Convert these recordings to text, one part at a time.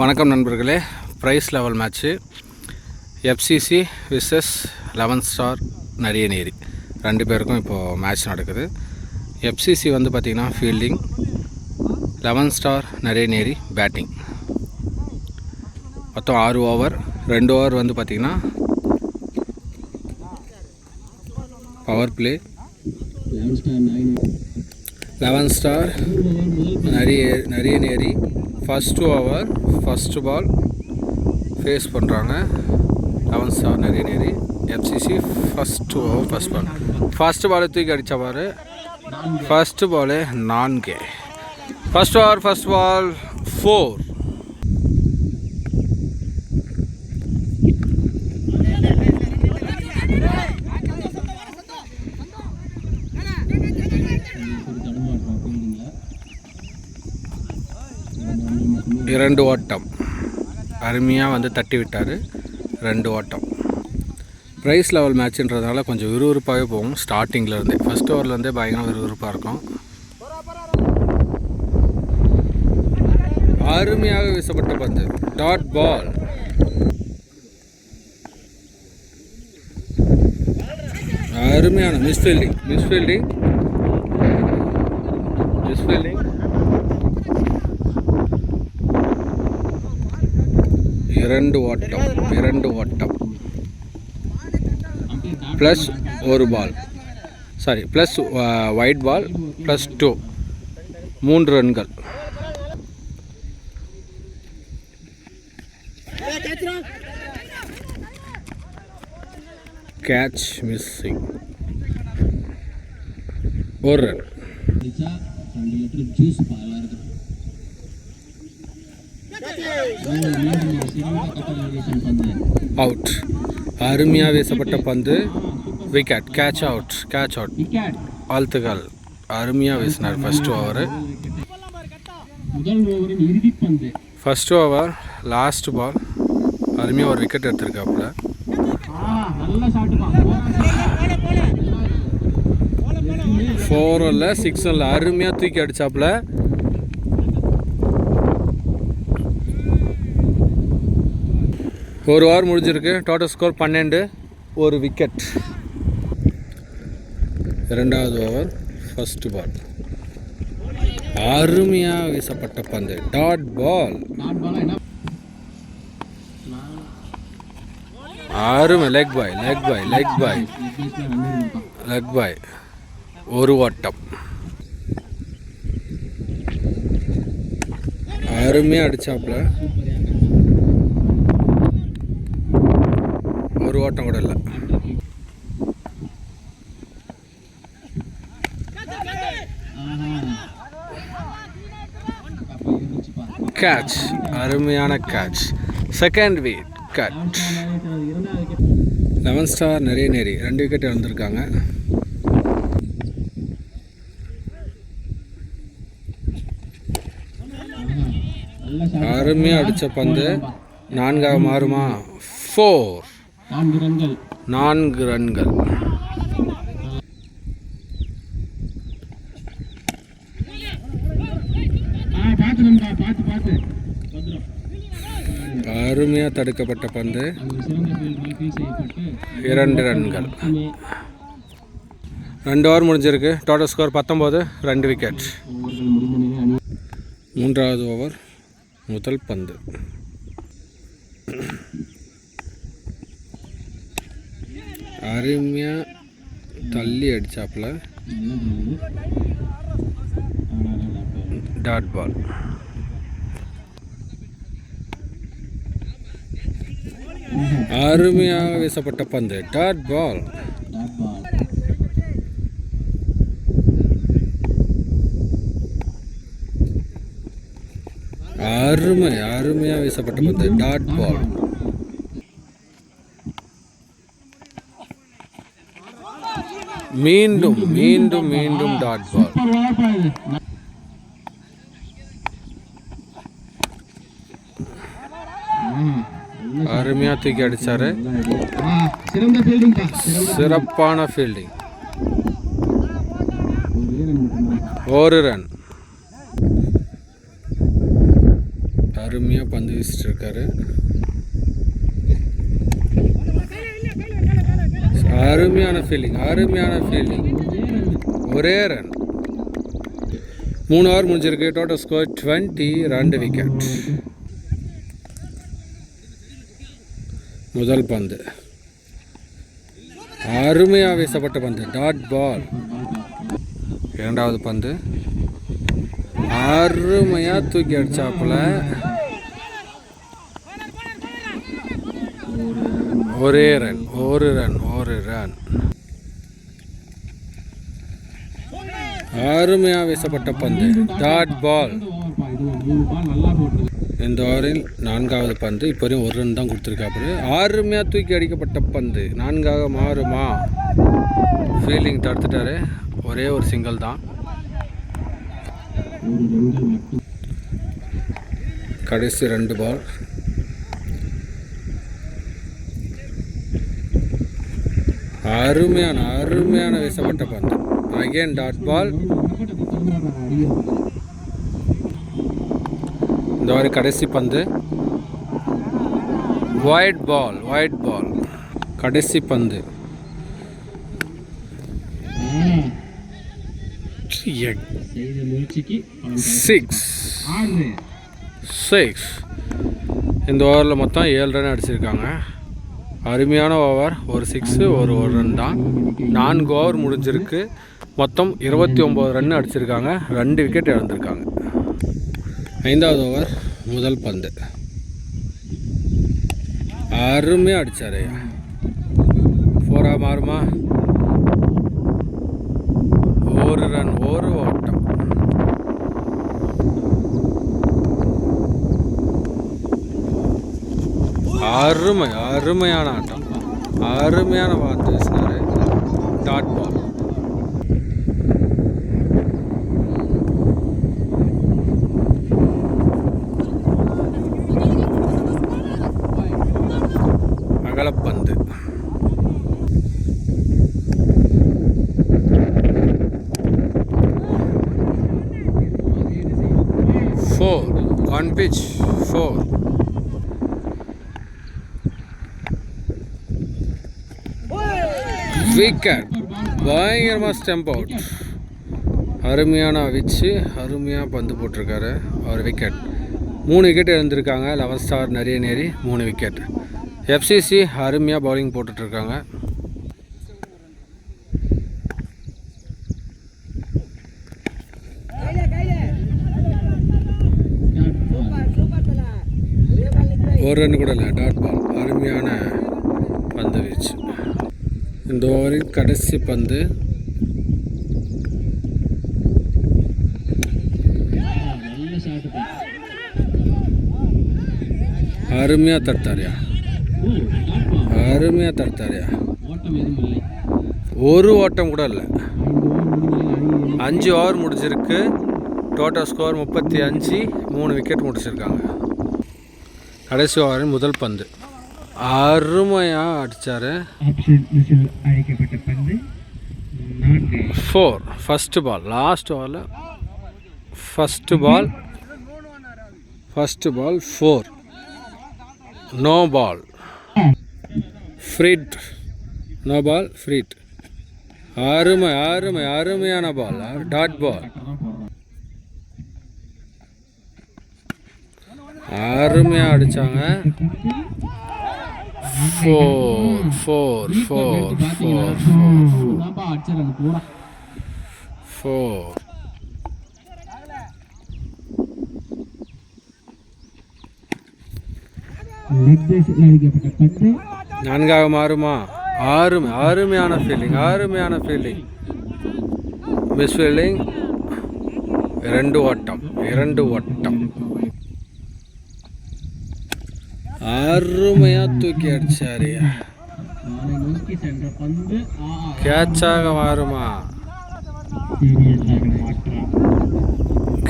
வணக்கம் நண்பர்களே. Prize level match FCC versus eleven star Nariyaneri ரெண்டு பேருக்கும் இப்போது மேட்ச் நடக்குது. எஃப்சிசி வந்து பார்த்திங்கன்னா fielding eleven star Nariyaneri batting மொத்தம் ஆறு ஓவர் ரெண்டு ஓவர் வந்து பார்த்திங்கன்னா பவர் பிளே லெவன் ஸ்டார் நிறைய நிறைய நேரி first over first ball face பண்ணுறாங்க லெவன் செவன் நிறைய நேரி FCC first over first ball first பாலை தூக்கி அடித்தவாரு ஃபஸ்ட்டு பாலு நான்கு. First over first ball four ரெண்டு ஓட்டம். அருமையாக வந்து தட்டி விட்டார். ரெண்டு ஓட்டம். ப்ரைஸ் லெவல் மேட்ச்ன்றதுனால கொஞ்சம் விறுவிறுப்பாகவே போகும். ஸ்டார்டிங்லேருந்தே ஃபஸ்ட் ஓவர்லேருந்தே பயங்கரம் விறுவிறுப்பாக இருக்கும். அருமையாக வீசப்பட்ட பந்து. டாட் பால் அருமையான மிஸ்ஃபீல்டிங் மிஸ்ஃபீல்டிங் மிஸ்ஃபீல்டிங் இரண்டு ஓட்டம் இரண்டு ஓட்டம். ப்ளஸ் ஒரு ball sorry plus white ball plus two மூன்று ரன்கள். கேட்ச் மிஸ்ஸிங் ஒரு ரன் அவுட் அருமையாக வீசப்பட்ட பந்து. Wicket catch out catch out வாழ்த்துக்கள் அருமையாக வீசினார் ஃபர்ஸ்ட் ஓவர் முதல் ஃபர்ஸ்ட் ஓவர் லாஸ்ட் பால் அருமையாக ஒரு விக்கெட் எடுத்திருக்காப்புல. ஃபோர் இல்லை சிக்ஸ் இல்லை அருமையாக தூக்கி அடிச்சாப்புல. ஒரு ஓவர் முடிஞ்சிருக்கு. டோட்டல் ஸ்கோர் பன்னெண்டு ஒரு விக்கெட் இரண்டாவது ஓவர் ஃபர்ஸ்ட் பால் அருமையாக வீசப்பட்ட பந்து. டாட் பால் அருமை. Leg bye leg bye leg bye leg bye ஒரு ஓட்டம். அருமையாக அடித்தாப்புல ஒரு ஓட்டம் கூட இல்லை. கேட்ச் அருமையான catch second wicket eleven star நிறைய நேரி. ரெண்டு விக்கெட் இழந்திருக்காங்க அருமையாக அடித்த பந்து. நான்காக மாறுமா? ஃபோர் நான்கு ரன்கள். நான்கு ரன்கள். அருமையாக தடுக்கப்பட்ட பந்து. இரண்டு ரன்கள். ரெண்டு ஓவர் முடிஞ்சிருக்கு. டோட்டல் ஸ்கோர் பத்தொம்போது ரெண்டு விக்கெட் மூன்றாவது ஓவர் முதல் பந்து. அருமையாக தள்ளி அப்போ டாட் பால் அருமையாக வீசப்பட்ட பந்து. டாட் பால் அருமை அருமையாக வீசப்பட்ட பந்து. டாட் பால் மீண்டும் மீண்டும் மீண்டும் டாட் பால் அருமையா அருமையாக தூக்கி அடிச்சாரு. சிறப்பான ஃபீல்டிங் ஒரு ரன் அருமையாக பந்து வீசிட்டு இருக்காரு. அருமையான ஃபீலிங் அருமையான ஃபீலிங் ஒரே ரன் மூணு ஓவர் முடிஞ்சிருக்கு டோட்டல் ஸ்கோர் டுவெண்ட்டி ரெண்டு விக்கெட் முதல் பந்து. அருமையாக வீசப்பட்ட பந்து டாட் பால் இரண்டாவது பந்து. அருமையாக தூக்கி அடித்தாப்புல ஒரே ரன் ஒரு ரன் ஒரு ரன் அருமையாக வீசப்பட்ட பந்து. டாட் பால் இந்த ஓவரில் நான்காவது பந்து இப்போ வரையும் ஒரு ரன் தான் கொடுத்துருக்காப்புல. அருமையாக தூக்கி அடிக்கப்பட்ட பந்து. நான்காக மாறுமா? ஃபீல்டிங் தடுத்துட்டாரு. ஒரே ஒரு சிங்கிள் தான். கடைசி ரெண்டு பால் அருமையான அருமையான வீசப்பட்ட பந்து. அகைன் டாட் பால் இந்த மாதிரி கடைசி பந்து. ஒயிட் பால் ஒயிட் பால் கடைசி பந்து. சிக்ஸ் சிக்ஸ் இந்த ஓவரில் மொத்தம் ஏழு ரன் அடிச்சிருக்காங்க. அருமையான ஓவர். ஒரு சிக்ஸு ஒரு ஒரு ரன் தான். நான்கு ஓவர் முடிஞ்சிருக்கு. மொத்தம் இருபத்தி ஒம்பது ரன் அடிச்சிருக்காங்க. ரெண்டு விக்கெட் இழந்திருக்காங்க. ஐந்தாவது ஓவர் முதல் பந்து. அருமையாக அடித்தார் ஐயா. ஃபோராக மாறுமா? ஒரு ரன் ஒரு ஓட்டம். அருமை அருமையான ஆட்டம். அருமையான வார்த்தை வீசினார் dot ball அகலப்பந்து. Four one pitch four wicket பயங்கரமாக ஸ்டெம்ப் அவுட் அருமையான விச்சு அருமையாக பந்து போட்டிருக்காரு அவர் விக்கெட் மூணு விக்கெட் எழுந்திருக்காங்க லெவன் ஸ்டார் நிறைய நேரி மூணு விக்கெட் எஃப்சிசி அருமையாக பவுலிங் போட்டுட்ருக்காங்க ஒரு ரன் கூட இல்லை டாட் பால் அருமையான பந்து வீச்சு. இந்த ஓவரின் கடைசி பந்து அருமையாக தடுத்தாரியா அருமையாக தடுத்தாரியா ஒரு ஓட்டம் கூட இல்லை அஞ்சு ஓவர் முடிஞ்சிருக்கு டோட்டல் ஸ்கோர் முப்பத்தி அஞ்சு மூணு விக்கெட் முடிச்சிருக்காங்க கடைசி ஓவரின் முதல் பந்து அழைக்கப்பட்ட பந்து நான்கு. ஃபோர் ஃபஸ்ட்டு பால் லாஸ்ட் ஓவரில் first ball first ball four no ball free hit no ball free hit அருமை அருமை அருமையான பால் டாட் பால் அருமையாக அடித்தாங்க four four four four four நான்காக மாறுமா? அருமை அருமையான ஃபீல்டிங் அருமையான ஃபீல்டிங் மிஸ் ஃபீல்டிங் இரண்டு ஓட்டம் இரண்டு ஓட்டம். அருமையாக தூக்கி அடிச்சாரு. கேட்சாக மாறுமா?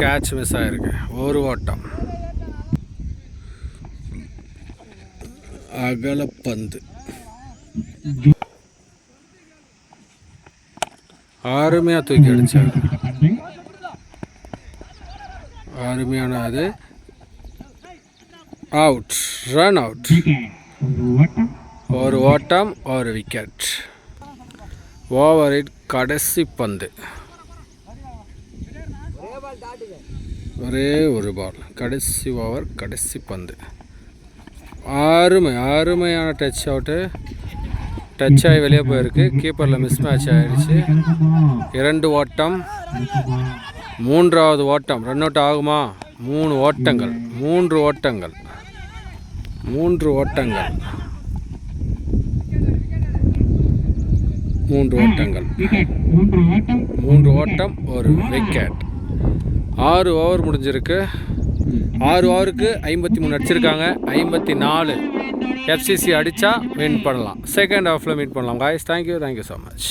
கேட்ச் மிஸ் ஆயிருக்கு. ஒரு ஓட்டம். அகலப்பந்து. அருமையாக தூக்கி அடிச்சாரு. அருமையான அது. அவுட் ரன் அவுட் ஒரு ஓட்டம். ஒரு விக்கெட் ஓவரில் கடைசி பந்து. ஒரே ஒரு பால் கடைசி ஓவர் கடைசி பந்து. அருமை அருமையான டச் அவுட்டு டச் ஆகி வெளியே போயிருக்கு. கீப்பரில் மிஸ் மேட்ச் ஆகிடுச்சு இரண்டு ஓட்டம். மூன்றாவது ஓட்டம். ரன் அவுட் ஆகுமா? மூணு ஓட்டங்கள். மூன்று ஓட்டங்கள். மூன்று ஓட்டங்கள். மூன்று ஓட்டங்கள். மூன்று ஓட்டம் மூன்று ஓட்டம் ஒரு விக்கெட் ஆறு ஓவர் முடிஞ்சிருக்கு. ஆறு ஓவருக்கு ஐம்பத்தி மூணு அடிச்சிருக்காங்க. ஐம்பத்தி நாலு. எஃப்சிசி அடித்தா வின் பண்ணலாம். செகண்ட் ஹாஃபில் மீட் பண்ணலாம். Guys thank you thank you so much